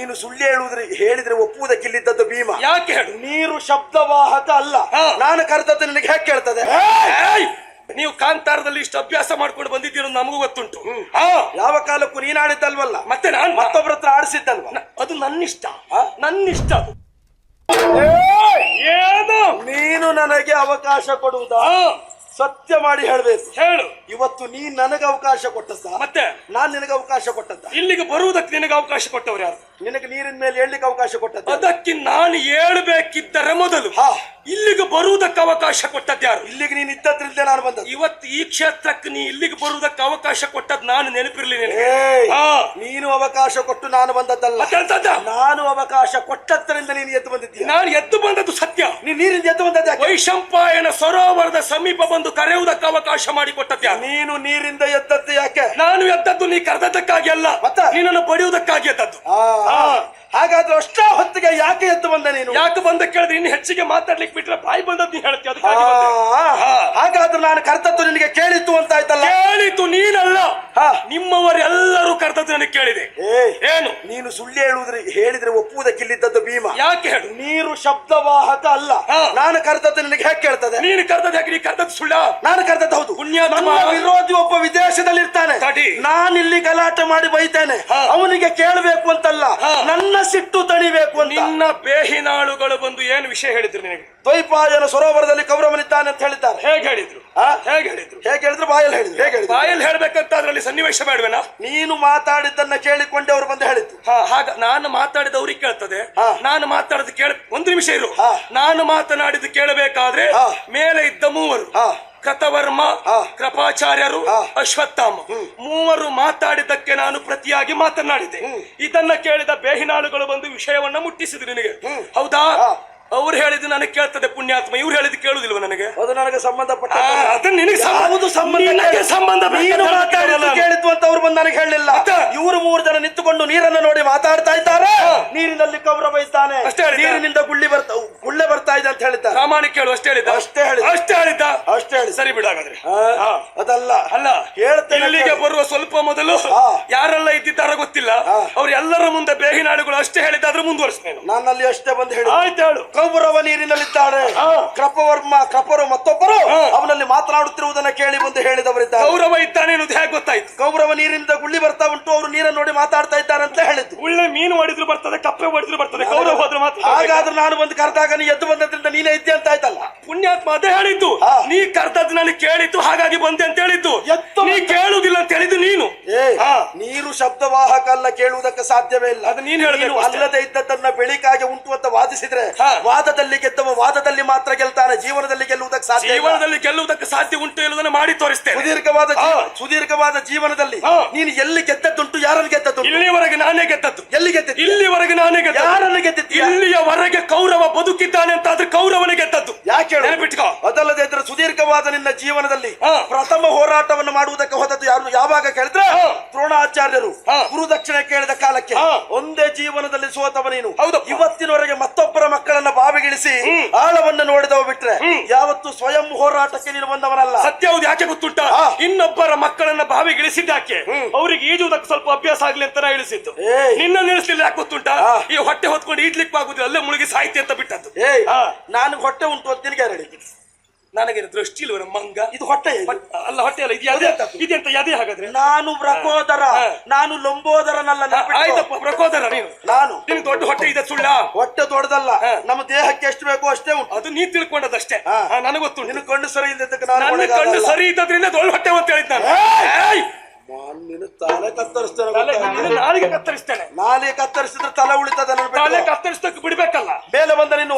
ನೀನು ಸುಳ್ಳು ಹೇಳುವುದ್ರೆ ಹೇಳಿದ್ರೆ ಒಪ್ಪುವುದಕ್ಕಿಲ್ಲಿದ್ದದ್ದು ಭೀಮ. ಯಾಕೆ ಹೇಳು? ನೀರು ಶಬ್ದವಾಹಕ ಅಲ್ಲ. ಹಾ. ನಾನು ಕರೆದದ್ದು ನಿನಗೆ ಹೇಗೆ ಕೇಳ್ತದೆ? ಏಯ್! ನೀವು ಕಾಂತಾರದಲ್ಲಿ ಇಷ್ಟು ಅಭ್ಯಾಸ ಮಾಡ್ಕೊಂಡು ಬಂದಿದ್ದೀರೋ ನಮಗೂ ಗೊತ್ತುಂಟು. ಹಾ. ಯಾವ ಕಾಲಕ್ಕೂ ನೀನ್ ಆಡಿದ್ದಲ್ವಲ್ಲ? ಮತ್ತೆ ನಾನು ಮತ್ತೊಬ್ಬರ ಹತ್ರ ಆಡಿಸಿದ್ದಲ್ವ? ನ- ಅದು ನನ್ನಿಷ್ಟ. ಹಾ? ನನ್ನಿಷ್ಟ ಅದು. ಏನು? ನೀನು ನನಗೆ ಅವಕಾಶ ಕೊಡುವುದಾ? ಹಾ, ಸತ್ಯ ಮಾಡಿ ಹೇಳ್ಬೇಕು. ಹೇಳು. ಇವತ್ತು ನೀನ್ ನನಗೆ ಅವಕಾಶ ಕೊಟ್ಟದ್ದ? ಮತ್ತೆ? ನಾನ್ ನಿನಗೆ ಅವಕಾಶ ಕೊಟ್ಟದ್ದ? ಇಲ್ಲಿಗೆ ಬರುವುದಕ್ಕೆ ನಿನಗೆ ಅವಕಾಶ ಕೊಟ್ಟವ್ರು ಯಾರು? ನಿನಗೆ ನೀರಿನ ಮೇಲೆ ಹೇಳಲಿಕ್ಕೆ ಅವಕಾಶ ಕೊಟ್ಟದ್ದು ಅದಕ್ಕೆ ನಾನು ಹೇಳಬೇಕಿದ್ದರೆ ಮೊದಲು ಹಾ. ಇಲ್ಲಿಗೆ ಬರುವುದಕ್ಕೆ ಅವಕಾಶ ಕೊಟ್ಟದ್ದು ಯಾರು? ಇಲ್ಲಿಗೆ ನೀನು ಇದ್ದದ್ರಿಂದ ನಾನು ಬಂದ ಇವತ್ತು ಈ ಕ್ಷೇತ್ರಕ್ಕೆ ನೀ ಇಲ್ಲಿಗೆ ಬರುವುದಕ್ಕೆ ಅವಕಾಶ ಕೊಟ್ಟದ್ದು ನಾನು ನೆನಪಿರ್ಲಿ ನಿನಗೆ. ಏಯ್, ಹಾ. ನೀನು ಅವಕಾಶ ಕೊಟ್ಟು ನಾನು ಬಂದದ್ದಲ್ಲ. ಮತ್ತೆ? ನಾನು ಅವಕಾಶ ಕೊಟ್ಟದ್ದರಿಂದ ನೀನು ಎದ್ದು ಬಂದಿದ್ದೀನಿ ನಾನು ಎದ್ದು ಬಂದದ್ದು ಸತ್ಯ. ನೀನು ನೀರಿಂದ ಎದ್ದು ಬಂದದ್ದು ಯಾಕೆ? ವೈಶಂಪಾಯನ ಸರೋವರದ ಸಮೀಪ ಬಂದು ಕರೆಯುವುದಕ್ಕೆ ಅವಕಾಶ ಮಾಡಿಕೊಟ್ಟದ್ದು ಯಾರು? ನೀನು ನೀರಿಂದ ಎದ್ದದ್ದು ಯಾಕೆ? ನಾನು ಎದ್ದದ್ದು ನೀ ಕರೆದದ್ದಕ್ಕಾಗಿ ಅಲ್ಲ. ಮತ್ತೆ? ನೀನನ್ನು ಪಡೆಯುವುದಕ್ಕಾಗಿ ಎದ್ದದ್ದು. ಆ, ಹಾ. ಹಾಗಾದ್ರೆ ಅಷ್ಟೇ ಹೊತ್ತಿಗೆ ಯಾಕೆ ಎದ್ದು ಬಂದ ನೀನು? ಯಾಕೆ ಬಂದ ಕೇಳಿದ್ರೆ ಇನ್ನು ಹೆಚ್ಚಿಗೆ ಮಾತಾಡ್ಲಿಕ್ಕೆ ಬಿಟ್ರೆ ಬಾಯಿ ಬಂದದ್ದು ನೀ ಹೇಳ್ತಿ ಆ, ಅದಕ್ಕಾಗಿ ಬಂದೆ. ಹಾ. ಹಾಗಾದ್ರೆ ನಾನು ಕರ್ತದ್ದು ನಿನಗೆ ಕೇಳಿತ್ತು ಅಂತ ಆಯ್ತಲ್ಲ ಕೇಳಿತು ನೀನಲ್ಲ. ಹಾ. ನಿಮ್ಮವರೆಲ್ಲರೂ ಕರ್ತದ್ದು ನನಗೆ ಕೇಳಿದೆ. ಏ ಏನು? ನೀನು ಸುಳ್ಳು ಹೇಳುವುದ್ರೆ ಹೇಳಿದ್ರೆ ಒಪ್ಪುವುದಕ್ಕಿಲ್ಲಿದ್ದದ್ದು ಭೀಮ. ಯಾಕೆ ಹೇಳು? ನೀರು ಶಬ್ದವಾಹಕ ಅಲ್ಲ. ಹಾ. ನಾನು ಕರ್ತದ್ದು ನಿನಗೆ ಹೇಗೆ ಕೇಳ್ತದೆ? ನೀನು ಕರ್ತದ್ದು ಯಾಕೆ? ನೀ ಕರ್ತದ್ದು ಸುಳ್ಳ? ನಾನು ಕರ್ತದ್ದು ಹೌದು. ಪುಣ್ಯಾತ್ಮ. ನನ್ನ ವಿರೋಧಿ ಒಬ್ಬ ವಿದೇಶದಲ್ಲಿ ಇರ್ತಾನೆ ತಡಿ. ನಾನು ಇಲ್ಲಿ ಗಲಾಟೆ ಮಾಡಿ ಬೈತೇನೆ. ಹಾ. ಅವನಿಗೆ ಕೇಳಬೇಕು ಅಂತಲ್ಲ. ಹಾ. ನನ್ನ ಸಿಟ್ಟು ತಳಿಬೇಕು ಅಂತ. ನಿನ್ನ ಬೇಹಿನಾಳುಗಳು ಬಂದು ಏನು ವಿಷಯ ಹೇಳಿದ್ರು ನಿನಗೆ? ದ್ವೈಪಾಯನ ಸರೋವರದಲ್ಲಿ ಕೌರವನಿದ್ದಾನೆ ಅಂತ ಹೇಳಿದ್ದಾರೆ. ಹೇಗೆ ಹೇಳಿದ್ರು? ಹೇಗೆ ಹೇಳಿದ್ರು? ಹೇಗೆ ಹೇಳಿದ್ರು? ಬಾಯಲ್ಲಿ ಹೇಳಿದ್ರು. ಹೇಗೆ ಹೇಳಿದ್ರು? ಬಾಯಲ್ಲಿ ಹೇಳ್ಬೇಕಂತ ಅದ್ರಲ್ಲಿ ಸನ್ನಿವೇಶ ಬೇಡವೇನಾ ನೀನು ಮಾತಾಡಿದ್ದನ್ನ ಕೇಳಿಕೊಂಡೆ ಅವರು ಬಂದು ಹೇಳಿದ್ರು ಹಾ ಹಾಗ ನಾನು ಮಾತಾಡಿದ ಅವ್ರಿಗೆ ಕೇಳ್ತದೆ. ಹಾ. ನಾನು ಮಾತಾಡಿದ ಕೇಳ ಒಂದು ನಿಮಿಷ ಇರು. ನಾನು ಮಾತನಾಡಿದ್ದು ಕೇಳಬೇಕಾದ್ರೆ. ಮೇಲೆ ಇದ್ದ ಮೂವರು. ಹಾ. ಕೃತವರ್ಮ ಕೃಪಾಚಾರ್ಯರು. ಅಶ್ವತ್ಥಾಮ. ಮೂವರು ಮಾತಾಡಿದ್ದಕ್ಕೆ ನಾನು ಪ್ರತಿಯಾಗಿ ಮಾತನಾಡಿದೆ. ಇದನ್ನ ಕೇಳಿದ ಬೇಹಿನಾಳುಗಳು ಬಂದು ವಿಷಯವನ್ನ ಮುಟ್ಟಿಸಿದ್ರು ನಿನಗೆ. ಹೌದಾ. ಅವ್ರು ಹೇಳಿದ್ ನನಗೆ ಕೇಳ್ತದೆ ಪುಣ್ಯಾತ್ಮ. ಇವ್ರು ಹೇಳಿದ್ದು ಕೇಳುದಿಲ್ವ ನನಗೆ? ಅದು ನನಗೆ ಸಂಬಂಧಪಟ್ಟ ನಿನಗೆ ಸಂಬಂಧ- ಸಂಬಂಧ ಸಂಬಂಧ ನೀನು ಅಂತ ಅವ್ರು ಬಂದು ನನಗೆ ಹೇಳಲಿಲ್ಲ? ಇವರು ಮೂರು ಜನ ನಿಂತುಕೊಂಡು ನೀರನ್ನ ನೋಡಿ ಮಾತಾಡ್ತಾ ಇದ್ದಾರೆ. ನೀರಿನಲ್ಲಿ ಕೌರವ ಇದ್ದಾನೆ. ಅಷ್ಟೇ ನೀರಿನಿಂದ ಗುಳ್ಳಿ ಬರ್ತಾ ಗುಳ್ಳೆ ಬರ್ತಾ ಇದೆ ಅಂತ ಹೇಳಿದ್ದ. ಪ್ರಾಮಾಣಿಕ ಹೇಳು ಅಷ್ಟೇ ಹೇಳಿದ್ದ. ಅಷ್ಟೇ ಹೇಳಿದ. ಅಷ್ಟೇ ಹೇಳಿದ್ದ. ಅಷ್ಟೇ ಹೇಳಿ ಸರಿ ಬಿಡಾಗಾದ್ರೆ ಆ, ಅದಲ್ಲ. ಅಲ್ಲ ಹೇಳ್ತೇನೆ ಇಲ್ಲಿಗೆ ಬರುವ ಸ್ವಲ್ಪ ಮೊದಲು. ಯಾರೆಲ್ಲ ಇದ್ದಿದ್ದಾರ ಗೊತ್ತಿಲ್ಲ. ಅವ್ರ ಅವ್ರು ಎಲ್ಲರ ಮುಂದೆ ಬೇಹಿನಾಡುಗಳು ಅಷ್ಟೇ ಹೇಳಿದ್ದಾದ್ರೂ ಮುಂದುವರಿಸ್ತೇನೆ ನಾನಲ್ಲಿ ಅಷ್ಟೇ ಬಂದು ಹೇಳಿ. ಆಯ್ತು ಹೇಳು. ಕೌಬರವ ನೀರಿನಲ್ಲಿ ಇದ್ದಾರೆ ಕೃಪವರ್ಮ ಕೃಪರು ಮತ್ತೊಬ್ಬರು ಅವನಲ್ಲಿ ಮಾತನಾಡುತ್ತಿರುವುದನ್ನ ಕೇಳಿ ಬಂದು ಹೇಳಿದವರಿದ್ದಾರೆ. ಗೌರವ ಇದ್ದಾನೆ ಅನ್ನೋದು ಹೇಗೆ ಗೊತ್ತಾಯ್ತು? ಕೌರವ ನೀರಿನಿಂದ ಗುಳ್ಳಿ ಬರ್ತಾ ಉಂಟು ಅವರು ನೀರನ್ನು ನೋಡಿ ಮಾತಾಡ್ತಾ ಇದ್ದಾರೆ ಅಂತ ಹೇಳಿದ್ದು. ಮೀನು ಹೊಡಿದ್ರು ಬರ್ತದೆ ಕಪ್ಪೆ ಹೊಡಿದ್ರು ಬರ್ತದೆ ಗೌರವ ಹೋದ್ರೆ ಮಾತ್ರ ಹಾಗಾದ್ರೆ ನಾನು ಬಂದು ಕರೆದಾಗ ನೀ ಎದ್ದು ಬಂದದ್ರಿಂದ ನೀನೇ ಇದ್ದೆ ಅಂತ ಆಯ್ತಲ್ಲ ಪುಣ್ಯಾತ್ಮ ಅದೇ ಹೇಳಿದ್ದು ಹಾ. ನೀ ಕರ್ತದ್ದು ನಾನು ಕೇಳಿದ್ದು ಹಾಗಾಗಿ ಬಂದೆ ಅಂತ ಹೇಳಿದ್ದು ಎತ್ತು ನೀ ಕೇಳುವುದಿಲ್ಲ ಅಂತ ಹೇಳಿದ್ದು ನೀನು ಏ ಹಾ. ನೀರು ಶಬ್ದವಾಹಕ ಅಲ್ಲ ಕೇಳುವುದಕ್ಕೆ ಸಾಧ್ಯವೇ ಇಲ್ಲ ಅದು ನೀನ್ ಹೇಳ್ಬೇಕು ನೀನು ಅಷ್ಟೇ. ಅಲ್ಲದೆ ಇದ್ದದ್ದನ್ನ ಬೆಳಿಕಾಗೆ ಉಂಟು ಅಂತ ವಾದಿಸಿದ್ರೆ ಹಾ. ವಾದದಲ್ಲಿ ಗೆದ್ದವ ವಾದದಲ್ಲಿ ಮಾತ್ರ ಗೆಲ್ತಾನೆ ಜೀವನದಲ್ಲಿ ಗೆಲ್ಲುವುದಕ್ಕೆ ಸಾಧ್ಯ ಜೀವನದಲ್ಲಿ ಗೆಲ್ಲುವುದಕ್ಕೆ ಸಾಧ್ಯ ಉಂಟು ಎನ್ನುವುದನ್ನು ಮಾಡಿ ತೋರಿಸ್ತೇನೆ ಸುದೀರ್ಘವಾದ ಜೀವ-. ಸುದೀರ್ಘವಾದ ಜೀವನದಲ್ಲಿ ಹಾ. ನೀನು ಎಲ್ಲಿ ಗೆದ್ದದ್ದುಂಟು ಯಾರನ್ನು ಗೆದ್ದದ್ದುಂಟು ಇಲ್ಲಿವರೆಗೆ ನಾನೇ ಗೆದ್ದದ್ದು ಎಲ್ಲಿ ಗೆದ್ದ ಇಲ್ಲಿವರೆಗೆ ನಾನೇ ಗೆದ್ದದ್ದು ಯಾರನ್ನು ಗೆದ್ದಿದ್ದೀಯ ಇಲ್ಲಿಯವರೆಗೆ ಕೌರವ ಬದುಕಿದ್ದಾನೆ ಅಂತ ಆದ್ರೆ ಕೌರವನೇ ಗೆದ್ದದ್ದು ಯಾಕೆ ಹೇಳು? ನೆನಪಿಟ್ಕೋ ಅದಲ್ಲದೆ ಇದ್ರೆ ಸುದೀರ್ಘವಾದ ನಿನ್ನ ಜೀವನದಲ್ಲಿ ಹಾ. ಪ್ರಥಮ ಹೋರಾಟವನ್ನು ಮಾಡುವುದಕ್ಕೆ ಹೋದದ್ದು ಯಾರು ಯಾವಾಗ ಕೇಳಿದ್ರೆ ಹಾ. ದ್ರೋಣಾಚಾರ್ಯರು ಹಾ. ಗುರುದಕ್ಷಿಣೆ ಕೇಳಿದ ಕಾಲಕ್ಕೆ ಹಾ. ಒಂದೇ ಜೀವನದಲ್ಲಿ ಸೋತವ ನೀನು ಹೌದು ಇವತ್ತಿನವರೆಗೆ ಮತ್ತೊಬ್ಬರ ಮಕ್ಕಳನ್ನ ಬಾವಿಗಿಳಿಸಿ ಆಳವನ್ನ ನೋಡಿದವ ಬಿಟ್ರೆ ಯಾವತ್ತು ಸ್ವಯಂ ಹೋರಾಟಕ್ಕೆ ನೀನು ಬಂದವನಲ್ಲ ಸತ್ಯ ಹೌದು ಯಾಕೆ ಗೊತ್ತುಂಟ. ಇನ್ನೊಬ್ಬರ ಮಕ್ಕಳನ್ನ ಬಾವಿ ಇಳಿಸಿದ್ದಾಕೆ ಅವರಿಗೆ ಈಜುವುದಕ್ಕೆ ಸ್ವಲ್ಪ ಅಭ್ಯಾಸ ಆಗ್ಲಿ ಅಂತ ಇಳಿಸಿದ್ದು. ನಿನ್ನ ನಿಲ್ಲಿಸ್ಲಿಲ್ಲ ಯಾಕೆ ಗೊತ್ತುಂಟ. ಈ ಹೊಟ್ಟೆ ಹೊತ್ಕೊಂಡು ಈಡ್ಲಿಕ್ಕೆ ಆಗುದಿಲ್ಲ ಅಲ್ಲೇ ಮುಳುಗಿ ಸಾಹಿತ್ಯ ಅಂತ ಬಿಟ್ಟದ್ದು. ನಾನು ಹೊಟ್ಟೆ ಉಂಟು ಅಂತ ನಿನಗೆ ಯಾರು ಹೇಳಿದ್ದು? ನನಗೆ ದೃಷ್ಟಿ ಇಲ್ವ ನಮ್ಮ ಮಂಗ? ಇದು ಹೊಟ್ಟೆ ಅಲ್ಲ ಹೊಟ್ಟೆ ಅಲ್ಲ ಇದು? ಇದೆಂತ ಯಾವ್ದೇ ಹಾಗಾದ್ರೆ? ನಾನು ಬ್ರಕೋದರ. ನಾನು ಲಂಬೋದರನಲ್ಲ. ಆಯ್ತಪ್ಪ ಪ್ರಕೋದರ ನೀನು. ನಾನು. ನಿನ್ ದೊಡ್ಡ ಹೊಟ್ಟೆ ಇದೆ ಸುಳ್ಳ. ಹೊಟ್ಟೆ ದೊಡ್ಡದಲ್ಲ. ನಮ್ಮ ದೇಹಕ್ಕೆ ಎಷ್ಟು ಬೇಕೋ ಅಷ್ಟೇ ಉಂಟು. ಅದು ನೀ ತಿಳ್ಕೊಂಡದಷ್ಟೇ. ನನಗೆ ಗೊತ್ತು ನಿನ್ನ ಕಣ್ಣು ಸರಿ ಇಲ್ಲದಕ್ಕೆ ನಾನು ಕಂಡು ಸರಿ ಇದ್ದದ್ರಿಂದ ದೊಡ್ಡ ಹೊಟ್ಟೆ ಅಂತ ಹೇಳಿದ್ ನಾನು! ನಿನ್ನ ತಲೆ ಕತ್ತರಿಸ್ತೇನೆ ನಾಲಿಗೆ ಕತ್ತರಿಸ್ತೇನೆ. ನಾಲೆ ಕತ್ತರಿಸಿದ್ರೆ ತಲೆ ಉಳಿತದೆ ನಾನು ತಲೆ. ಕತ್ತರಿಸಕ್ಕೆ ಬಿಡ್ಬೇಕಲ್ಲ. ಮೇಲೆ ಬಂದ ನಿನ್ನ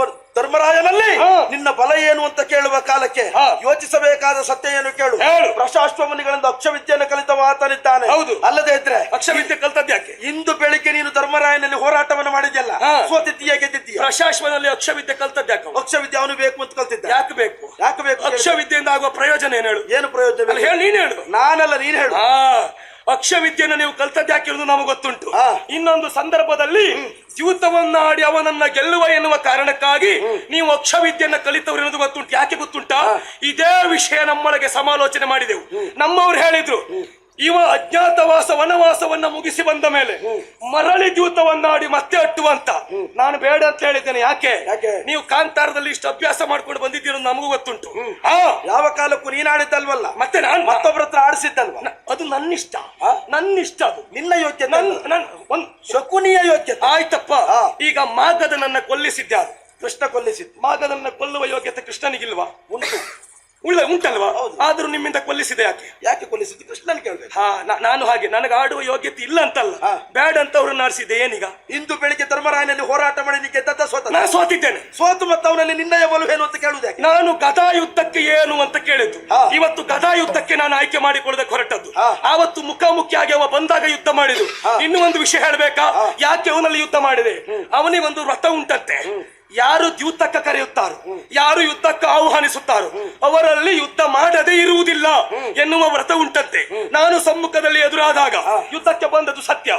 ಧರ್ಮರಾಯನಲ್ಲಿ ನಿನ್ನ ಬಲ ಏನು ಅಂತ ಕೇಳುವ ಕಾಲಕ್ಕೆ. ಯೋಚಿಸಬೇಕಾದ ಸತ್ಯ ಏನು ಕೇಳು. ಪ್ರಶಾಶ್ವಮುನಿಗಳಿಂದ ಅಕ್ಷವಿದ್ಯೆಯನ್ನು ಕಲಿತ ಮಾತನಿದ್ದಾನೆ. ಹೌದು. ಅಲ್ಲದೆ ಇದ್ರೆ ಅಕ್ಷವಿದ್ಯೆ ವಿದ್ಯೆ ಯಾಕೆ? ಇಂದು ಬೆಳಿಗ್ಗೆ ನೀನು ಧರ್ಮರಾಯನಲ್ಲಿ ಹೋರಾಟವನ್ನು ಮಾಡಿದ್ಯಲ್ಲ. ಸೋತಿದ್ದೀಯ ಗೆದ್ದಿದ್ದೀಯ? ಪ್ರಶಾಶ್ವನಲ್ಲಿ ಅಕ್ಷವಿದ್ಯೆ ಕಲ್ತದ್ದು ಯಾಕೆ ಅಕ್ಷವಿದ್ಯೆ ಅವನು ಬೇಕು ಅಂತ ಕಲ್ತಿದ್ದ. ಯಾಕೆ ಬೇಕು? ಯಾಕೆ ಬೇಕು? ಅಕ್ಷ ಅಕ್ಷವಿದ್ಯೆಯಿಂದ ಆಗುವ ಪ್ರಯೋಜನ ಏನು ಹೇಳು? ಏನು ಪ್ರಯೋಜನ ಹೇಳು. ನೀನು ಹೇಳು. ನಾನಲ್ಲ ನೀನು ಹೇಳು. ಅಕ್ಷವಿದ್ಯೆಯನ್ನು ನೀವು ಕಲ್ತದ್ದು ಯಾಕೆ ಇರುವುದು ನಮಗೆ ಗೊತ್ತುಂಟು. ಇನ್ನೊಂದು ಸಂದರ್ಭದಲ್ಲಿ ದ್ಯೂತವನ್ನಾಡಿ ಅವನನ್ನ ಗೆಲ್ಲುವ ಎನ್ನುವ ಕಾರಣಕ್ಕಾಗಿ ನೀವು ಅಕ್ಷವಿದ್ಯೆಯನ್ನು ಕಲಿತವ್ರು ಎನ್ನುವುದು ಗೊತ್ತುಂಟು. ಯಾಕೆ ಗೊತ್ತುಂಟ? ಇದೇ ವಿಷಯ ನಮ್ಮೊಳಗೆ ಸಮಾಲೋಚನೆ ಮಾಡಿದೆವು. ನಮ್ಮವ್ರು ಹೇಳಿದ್ರು ಇವ ಅಜ್ಞಾತವಾಸ ವನವಾಸವನ್ನ ಮುಗಿಸಿ ಬಂದ ಮೇಲೆ ಮರಳಿ ದ್ಯೂತವನ್ನಾಡಿ ಮತ್ತೆ ಅಟ್ಟುವಂತ. ನಾನು ಬೇಡ ಅಂತ ಹೇಳಿದ್ದೇನೆ ಯಾಕೆ? ಯಾಕೆ? ನೀವು ಕಾಂತಾರದಲ್ಲಿ ಇಷ್ಟು ಅಭ್ಯಾಸ ಮಾಡ್ಕೊಂಡು ಬಂದಿದ್ದೀರ ನಮಗೂ ಗೊತ್ತುಂಟು. ಯಾವ ಕಾಲಕ್ಕೂ ನೀನಾಡಿದ್ದಲ್ವಲ್ಲ ಮತ್ತೆ ನಾನು ಮತ್ತೊಬ್ಬರ ಹತ್ರ ಆಡಿಸಿದ್ದಲ್ವ? ಅದು ನನ್ನಿಷ್ಟ? ನನ್ನಿಷ್ಟ ಅದು. ನಿನ್ನ ಯೋಗ್ಯ ನನ್ ಒಂದು ಶಕುನಿಯ ಯೋಗ್ಯತೆ. ಆಯ್ತಪ್ಪ. ಈಗ ಈಗ ಮಾಗದನನ್ನ ಕೊಲ್ಲಿಸಿದ್ಯಾರು ಕೃಷ್ಣ ಕೊಲ್ಲಿಸಿದ್ದು. ಮಾಗದನ್ನ ಕೊಲ್ಲುವ ಯೋಗ್ಯತೆ ಕೃಷ್ಣನಿಗಿಲ್ವಾ? ಉಂಟು. ಉಳ್ಳ ಉಂಟಲ್ವಾ. ಆದ್ರೂ ನಿಮ್ಮಿಂದ ಕೊಲ್ಲಿಸಿದೆ ಯಾಕೆ? ಯಾಕೆ ಕೊಲ್ಲಿಸಿದ್ದು? ಕೃಷ್ಣನ್ ಕೇಳಿದೆ. ಹಾ ನಾನು ಹಾಗೆ. ನನಗೆ ಆಡುವ ಯೋಗ್ಯತೆ ಇಲ್ಲ ಅಂತಲ್ಲ. ಬ್ಯಾಡ್ ಅಂತ ಅವ್ರನ್ನ ಆರಿಸಿದೆ ಏನೀಗ? ಇಂದು ಬೆಳಿಗ್ಗೆ ಧರ್ಮರಾಯನಲ್ಲಿ ಹೋರಾಟ ಮಾಡಿ ನೀ ಸ್ವತ ಸೋತ ನಾನು ಸೋತಿದ್ದೇನೆ. ಸೋತು ಮತ್ತು ಅವನಲ್ಲಿ ನಿನ್ನಯ ಏನು ಅಂತ ಕೇಳುವುದು ನಾನು ಗದಾ ಯುದ್ಧಕ್ಕೆ ಏನು ಅಂತ ಕೇಳಿದ್ದು. ಇವತ್ತು ಗದಾ ಯುದ್ಧಕ್ಕೆ ನಾನು ಆಯ್ಕೆ ಮಾಡಿಕೊಳ್ಳದೆ ಹೊರಟದ್ದು. ಆವತ್ತು ಮುಖಾಮುಖಿಯಾಗಿ ಅವ ಬಂದಾಗ ಯುದ್ಧ ಮಾಡಿದ್ರು ಇನ್ನೂ ಇನ್ನು ಒಂದು ವಿಷಯ ಹೇಳ್ಬೇಕಾ? ಯಾಕೆ ಅವನಲ್ಲಿ ಯುದ್ಧ ಮಾಡಿದೆ? ಅವನಿಗೆ ಒಂದು ವ್ರತ ಉಂಟಂತೆ. ಯಾರು ಯುದ್ಧಕ್ಕೆ ಕರೆಯುತ್ತಾರೋ ಯಾರು ಯುದ್ಧಕ್ಕೆ ಆಹ್ವಾನಿಸುತ್ತಾರೋ ಅವರಲ್ಲಿ ಯುದ್ಧ ಮಾಡದೇ ಇರುವುದಿಲ್ಲ ಎನ್ನುವ ವ್ರತ ಉಂಟಂತೆ. ನಾನು ಸಮ್ಮುಖದಲ್ಲಿ ಎದುರಾದಾಗ ಯುದ್ಧಕ್ಕೆ ಬಂದದ್ದು ಸತ್ಯ.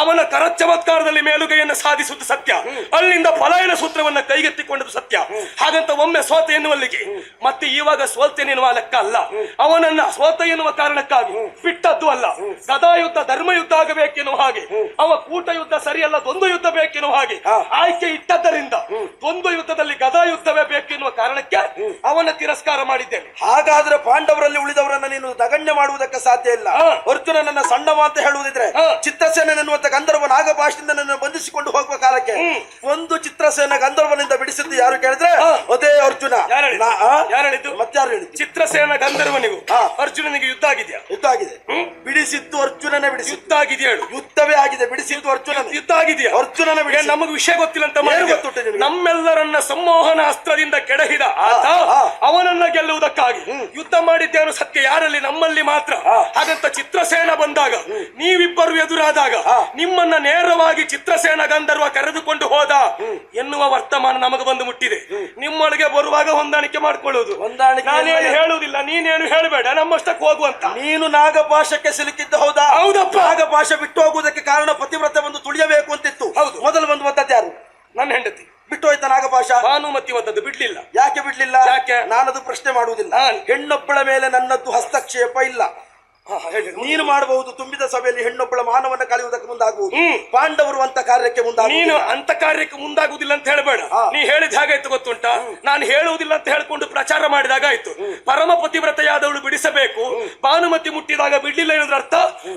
ಅವನ ಕರ ಚಮತ್ಕಾರದಲ್ಲಿ ಮೇಲುಗೈಯನ್ನು ಸಾಧಿಸುವುದು ಸತ್ಯ. ಅಲ್ಲಿಂದ ಪಲಾಯನ ಸೂತ್ರವನ್ನು ಕೈಗೆತ್ತಿಕೊಂಡದ್ದು ಸತ್ಯ. ಹಾಗಂತ ಒಮ್ಮೆ ಸೋತ ಎನ್ನುವಲ್ಲಿಗೆ ಮತ್ತೆ ಇವಾಗ ಸೋಲ್ತೇನೆ ಎನ್ನುವ ಲೆಕ್ಕ ಅಲ್ಲ. ಅವನನ್ನ ಸೋತ ಎನ್ನುವ ಕಾರಣಕ್ಕಾಗಿ ಬಿಟ್ಟದ್ದು ಅಲ್ಲ. ಗದಾ ಯುದ್ಧ ಧರ್ಮ ಯುದ್ಧ ಆಗಬೇಕೆನ್ನುವ ಹಾಗೆ. ಅವ ಕೂಟ ಯುದ್ಧ ಸರಿಯಲ್ಲ ದ್ವಂದ್ವ ಯುದ್ಧ ಬೇಕೆನ್ನುವ ಹಾಗೆ. ಆಯ್ಕೆ ಇಟ್ಟದ್ದರಿಂದ ದ್ವಂದ್ವ ಯುದ್ಧದಲ್ಲಿ ಗದಾ ಯುದ್ಧವೇ ಬೇಕೆನ್ನುವ ಕಾರಣಕ್ಕೆ ತಿರಸ್ಕಾರ ಮಾಡಿದ್ದೇನೆ. ಹಾಗಾದ್ರೆ ಪಾಂಡವರಲ್ಲಿ ಉಳಿದವರನ್ನ ನೀನು ನಗಣ್ಯ ಮಾಡುವುದಕ್ಕೆ ಸಾಧ್ಯ ಇಲ್ಲ. ಹೊರತು ಅರ್ಜುನನನ್ನ ಸಣ್ಣವ ಅಂತ ಹೇಳುವುದಿದ್ರೆ ಚಿತ್ರಸೇನೆ ಎನ್ನುವಂತ ಗಂಧರ್ವ ನಾಗಭಾಷದಿಂದ ನನ್ನ ಬಂಧಿಸಿಕೊಂಡು ಹೋಗುವ ಕಾಲಕ್ಕೆ ಒಂದು ಚಿತ್ರಸೇನ ಗಂಧರ್ವನಿಂದ ಬಿಡಿಸಿದ್ದು ಯಾರು ಕೇಳಿದ್ರೆ. ಅದೇ ಅರ್ಜುನ. ಯಾರು? ಮತ್ತಾರು ಹೇಳಿದ್ದು? ಚಿತ್ರಸೇನ ಗಂಧರ್ವನಿಗೂ ಅರ್ಜುನನಿಗೆ ಯುದ್ಧ ಆಗಿದೆಯಾ? ಯುದ್ಧ ಆಗಿದೆ. ಬಿಡಿಸಿದ್ದು ಅರ್ಜುನನೇ ಬಿಡಿಸಿ ಯುದ್ಧ ಆಗಿದೆ ಹೇಳು. ಯುದ್ಧವೇ ಆಗಿದೆ. ಬಿಡಿಸಿದ್ದು ಅರ್ಜುನ ಯುದ್ಧ ಆಗಿದೆಯಾ? ಅರ್ಜುನನ ಬಿಡಿ ನಮಗೆ ವಿಷಯ ಗೊತ್ತಿಲ್ಲ ಅಂತ? ನಮ್ಮೆಲ್ಲರನ್ನ ಸಂಮೋಹನ ಅಸ್ತ್ರದಿಂದ ಕೆಡಹಿದ. ಅವನನ್ನ ಗೆಲ್ಲುವುದಕ್ಕಾಗಿ ಯುದ್ಧ ಮಾಡಿದ್ದೇನು ಸತ್ಯ ಯಾರಲ್ಲಿ? ನಮ್ಮಲ್ಲಿ ಮಾತ್ರ. ಹಾಗಂತ ಚಿತ್ರಸೇನ ಬಂದಾಗ ನೀವಿಬ್ಬರು ಎದುರಾದಾಗ. ನಿಮ್ಮನ್ನ ನೇರವಾಗಿ ಚಿತ್ರಸೇನ ಗಂಧರ್ವ ಕರೆದುಕೊಂಡು ಹೋದ ಎನ್ನುವ ವರ್ತಮಾನ ನಮಗೆ ಬಂದು ಮುಟ್ಟಿದೆ. ನಿಮ್ಮೊಳಗೆ ಬರುವಾಗ ಹೊಂದಾಣಿಕೆ ಮಾಡ್ಕೊಳ್ಳುವುದು. ಹೊಂದಾಣಿಕೆ ನಾನೇನು. ಹೇಳುವುದಿಲ್ಲ ನೀನೇನು ಹೇಳಬೇಡ ನಮ್ಮಷ್ಟಕ್ಕೆ ಹೋಗುವಂತ ನೀನು ನಾಗಭಾಷಕ್ಕೆ ಸಿಲುಕಿದ್ದ ಹೌದಾ? ಹೌದಪ್ಪ. ನಾಗಪಾಶ ಬಿಟ್ಟು ಹೋಗುವುದಕ್ಕೆ ಕಾರಣ ಪತಿವ್ರತ ಬಂದು ತುಳಿಯಬೇಕು ಅಂತಿತ್ತು. ಹೌದು. ಮೊದಲು ಬಂದು ಬಂದದ್ದು ಯಾರು ನನ್ನ ಹೆಂಡತಿ ಬಿಟ್ಟು ಹೋಯ್ತ ನಾಗಪಾಶ ಭಾನುಮತಿ ಒಂದದ್ದು ಬಿಡ್ಲಿಲ್ಲ ಯಾಕೆ ಬಿಡ್ಲಿಲ್ಲ ಯಾಕೆ? ನಾನದು ಪ್ರಶ್ನೆ ಮಾಡುವುದಿಲ್ಲ. ಹೆಣ್ಣೊಬ್ಬಳ ಮೇಲೆ ನನ್ನದ್ದು ಹಸ್ತಕ್ಷೇಪ ಇಲ್ಲ. ನೀನು ಮಾಡಬಹುದು ತುಂಬಿದ ಸಭೆಯಲ್ಲಿ ಹೆಣ್ಣೊಬ್ಬಳ ಮಾನವನ್ನ ಕಳೆಯುವುದಕ್ಕೆ ಮುಂದಾಗುವುದು. ಪಾಂಡವರು ಅಂತ ಕಾರ್ಯಕ್ಕೆ ನೀನು ಅಂತ ಕಾರ್ಯಕ್ಕೆ ಮುಂದಾಗುವುದಿಲ್ಲ ಅಂತ ಹೇಳಬೇಡ. ನೀ ಹೇಳಿದ ಹಾಗಾಯ್ತು ಗೊತ್ತುಂಟಾ? ನಾನು ಹೇಳುವುದಿಲ್ಲ ಅಂತ ಹೇಳ್ಕೊಂಡು ಪ್ರಚಾರ ಮಾಡಿದಾಗ ಆಯ್ತು. ಪರಮ ಪತಿವ್ರತೆಯಾದವಳು ಬಿಡಿಸಬೇಕು. ಭಾನುಮತಿ ಮುಟ್ಟಿದಾಗ ಬಿಡ್ಲಿಲ್ಲ ಎನ್ನುವುದ್ರ ಅರ್ಥ?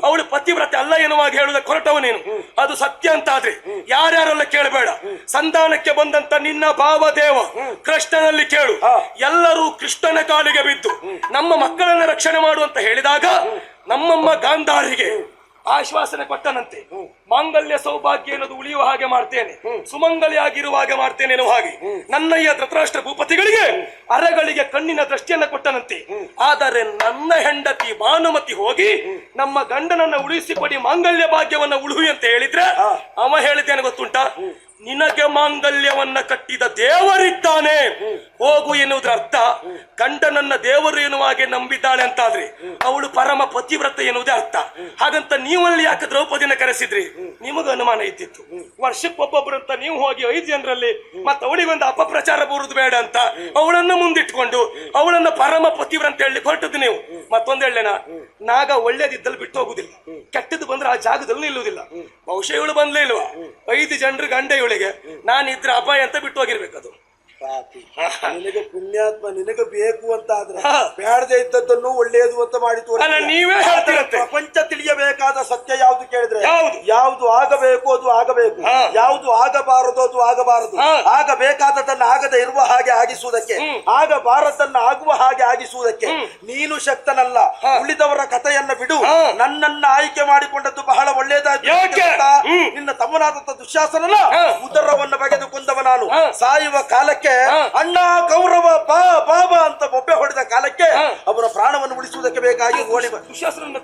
ಅವಳು ಪತಿವ್ರತೆ ಅಲ್ಲ ಎನ್ನುವಾಗ ಹೇಳುವುದಕ್ಕೆ ಹೊರಟವ ನೀನು ಅದು ಸತ್ಯ ಅಂತ ಆದ್ರೆ ಯಾರ್ಯಾರೆಲ್ಲ ಕೇಳಬೇಡ. ಸಂಧಾನಕ್ಕೆ ಬಂದಂತ ನಿನ್ನ ಭಾವ ದೇವ ಕೃಷ್ಣನಲ್ಲಿ ಕೇಳು. ಎಲ್ಲರೂ ಕೃಷ್ಣನ ಕಾಲಿಗೆ ಬಿದ್ದು ನಮ್ಮ ಮಕ್ಕಳನ್ನ ರಕ್ಷಣೆ ಮಾಡು ಅಂತ ಹೇಳಿದಾಗ ನಮ್ಮಮ್ಮ ಗಾಂಧಾರಿಗೆ ಆಶ್ವಾಸನೆ ಕೊಟ್ಟನಂತೆ. ಮಾಂಗಲ್ಯ ಸೌಭಾಗ್ಯ ಎನ್ನುವುದು ಉಳಿಯುವ ಹಾಗೆ ಮಾಡ್ತೇನೆ. ಸುಮಂಗಲಿಯಾಗಿರುವ ಹಾಗೆ ಮಾಡ್ತೇನೆ ಎನ್ನುವ ಹಾಗೆ. ನನ್ನಯ್ಯ ಧೃತರಾಷ್ಟ್ರ ಭೂಪತಿಗಳಿಗೆ ಅರಗಳಿಗೆ ಕಣ್ಣಿನ ದೃಷ್ಟಿಯನ್ನ ಕೊಟ್ಟನಂತೆ. ಆದರೆ ನನ್ನ ಹೆಂಡತಿ ಭಾನುಮತಿ ಹೋಗಿ ನಮ್ಮ ಗಂಡನನ್ನ ಉಳಿಸಿಕೊಡಿ ಮಾಂಗಲ್ಯ ಭಾಗ್ಯವನ್ನ ಉಳುಹು ಅಂತ ಹೇಳಿದ್ರೆ ಅವ ಹೇಳಿದ್ದೇನೆ ಗೊತ್ತುಂಟಾ? ನಿನಗೆ ಮಾಂಗಲ್ಯವನ್ನ ಕಟ್ಟಿದ ದೇವರಿದ್ದಾನೆ. ಹೋಗು ಎನ್ನುವುದರ ಅರ್ಥ, ಗಂಡನನ್ನ ದೇವರು ಎನ್ನುವ ಹಾಗೆ ನಂಬಿದ್ದಾಳೆ ಅಂತಾದ್ರೆ ಅವಳು ಪರಮ ಪತಿವ್ರತ ಎನ್ನುವುದೇ ಅರ್ಥ. ಹಾಗಂತ ನೀವಲ್ಲಿ ಯಾಕೆ ದ್ರೌಪದಿನ ಕರೆಸಿದ್ರಿ? ನಿಮಗ ಅನುಮಾನ ಇದ್ದಿತ್ತು. ವರ್ಷಕ್ಕೊಬ್ಬೊಬ್ರು ಅಂತ ನೀವು ಹೋಗಿ ಐದು ಜನರಲ್ಲಿ ಮತ್ತೆ ಅವಳಿಗೊಂದು ಅಪಪ್ರಚಾರ ಬರುವುದು ಬೇಡ ಅಂತ ಅವಳನ್ನ ಮುಂದಿಟ್ಕೊಂಡು ಅವಳನ್ನ ಪರಮ ಪತಿವ್ರ ಅಂತ ಹೇಳಿ ಹೊರಟದ್ದು ನೀವು. ಮತ್ತೊಂದು ಹೇಳ ನಾಗ ಒಳ್ಳೇದಿದ್ದಲ್ಲಿ ಬಿಟ್ಟು ಹೋಗುದಿಲ್ಲ. ಕೆಟ್ಟದ್ದು ಬಂದ್ರೆ ಆ ಜಾಗದಲ್ಲಿ ನಿಲ್ಲುವುದಿಲ್ಲ. ಬಹುಶಃ ಇವಳು ಬಂದ್ಲೇ ಇಲ್ವಾ? ಐದು ಜನರು ಗಂಡ ಇವಳಿಗೆ. ನಾನಿದ್ರೆ ಅಪಾಯ ಅಂತ ಬಿಟ್ಟು ಹೋಗಿರ್ಬೇಕದು. ಪಾಪಿ. ನಿನಗೆ ಪುಣ್ಯಾತ್ಮ ನಿನಗೆ ಬೇಕು ಅಂತ ಆದ್ರೆ ಬೇಡದೇ ಇದ್ದದ್ದನ್ನು ಒಳ್ಳೆಯದು ಅಂತ ಮಾಡಿ ತೋರಿಸ ನೀವೇ. ಪ್ರಪಂಚ ತಿಳಿಯಬೇಕಾದ ಸತ್ಯ ಯಾವ್ದು ಕೇಳಿದ್ರೆ ಯಾವುದು? ಆಗಬೇಕು ಅದು ಆಗಬೇಕು. ಯಾವ್ದು ಆಗಬಾರದು ಅದು ಆಗಬಾರದು. ಆಗಬೇಕಾದದನ್ನ ಆಗದೆ ಇರುವ ಹಾಗೆ ಆಗಿಸುವುದಕ್ಕೆ ಆಗಬಾರದನ್ನ ಆಗುವ ಹಾಗೆ ಆಗಿಸುವುದಕ್ಕೆ ನೀನು ಶಕ್ತನಲ್ಲ. ಉಳಿದವರ ಕಥೆಯನ್ನ ಬಿಡು. ನನ್ನನ್ನ ಆಯ್ಕೆ ಮಾಡಿಕೊಂಡದ್ದು ಬಹಳ ಒಳ್ಳೆಯದಾಗಿ? ನಿನ್ನ ತಮ್ಮನಾದಂತ ದುಶಾಸನ. ಉದರವನ್ನು ಬಗೆದುಕೊಂಡವ ನಾನು. ಸಾಯುವ ಕಾಲಕ್ಕೆ ಹಾ. ಅಣ್ಣ ಕೌರವ ಬಾ ಬಾಬಾ ಅಂತ ಬೊಬ್ಬೆ ಹೊಡೆದ ಕಾಲಕ್ಕೆ ಅವರ ಪ್ರಾಣವನ್ನು ಉಳಿಸುವುದಕ್ಕೆ ಬೇಕಾಗಿ ಓಡಿ ಬ-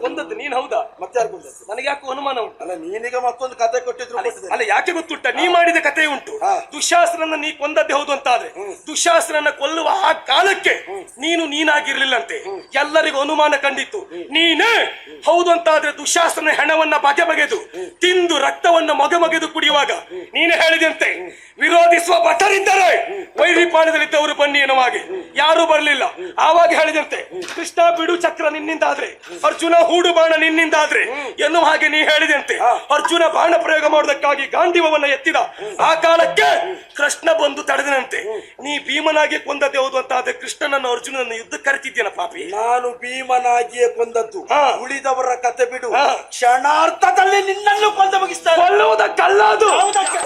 ಕೊಂದದ್ದು ನೀನ್ ಹೌದಾ? ಮತ್ತೆ ಯಾರು ಕೊಂದದ್ದು? ನನಗೆ ಯಾಕೆ ಅನುಮಾನ ಉಂಟು? ಅಲ್ಲ ನೀನೀಗ ಮತ್ತೊಂದು ಕತೆ ಕೊಟ್ಟಿದ್ರು ಅಲ್ಲ ಯಾಕೆ ಗೊತ್ತುಂಟ? ನೀ ಮಾಡಿದ ಕತೆ ಉಂಟು. ದುಶಾಸನ ನೀ ಕೊಂದದ್ದೇ ಹೌದು ಅಂತ ಆದ್ರೆ ದುಶಾಸನ ಕೊಲ್ಲುವ ಆ ಕಾಲಕ್ಕೆ ನೀನು ನೀನಾಗಿರ್ಲಿಲ್ಲಂತೆ. ಎಲ್ಲರಿಗೂ ಅನುಮಾನ ಕಂಡಿತ್ತು. ನೀನೇ ಹೌದು ಅಂತ ಆದ್ರೆ ದುಶಾಸನ ಹೆಣವನ್ನ ಬಗೆ ಬಗೆದು ತಿಂದು ರಕ್ತವನ್ನ ಮಗ ಮಗೆದು ಕುಡಿಯುವಾಗ ನೀನೇ ಹೇಳಿದಂತೆ ವಿರೋಧಿಸುವ ಭಟರಿದ್ದರೆ ವೈರಿಪಾಳ್ಯದಲ್ಲಿದ್ದವರು ಬನ್ನಿ ಎನ್ನುವ ಹಾಗೆ ಯಾರು ಬರಲಿಲ್ಲ. ಆವಾಗ ಹೇಳಿದಂತೆ ಕೃಷ್ಣ ಬಿಡು ಚಕ್ರ ನಿನ್ನಿಂದಾದ್ರೆ ಅರ್ಜುನ ಹೂಡು ಬಾಣ ನಿನ್ನಿಂದಾದ್ರೆ ಎನ್ನುವ ಹಾಗೆ ನೀ ಹೇಳಿದಂತೆ ಅರ್ಜುನ ಬಾಣ ಪ್ರಯೋಗ ಮಾಡುವುದಕ್ಕಾಗಿ ಗಾಂಧಿವನ್ನ ಎತ್ತಿದ ಆ ಕಾಲಕ್ಕೆ ಕೃಷ್ಣ ಬಂದು ತಡೆದನಂತೆ. ನೀ ಭೀಮನಾಗಿ ಕೊಂದದ್ದು ಹೌದು ಅಂತ ಆದ್ರೆ ಕೃಷ್ಣನನ್ನು ಅರ್ಜುನನ್ನು ಯುದ್ಧ ಕರಿತಿದ್ದೇನ ಪಾಪಿ. ನಾನು ಭೀಮನಾಗಿಯೇ ಕೊಂದದ್ದು. ಉಳಿದವರ ಕತೆ ಬಿಡು. ಕ್ಷಣಾರ್ಥದಲ್ಲಿ ನಿನ್ನನ್ನು ಕೊಂದು ಮುಗಿಸ್ತಾರೆ ಕೊಲ್ಲುವುದಕ್ಕಲ್ಲ ಅದು. ಯಾವುದಕ್ಕೆ?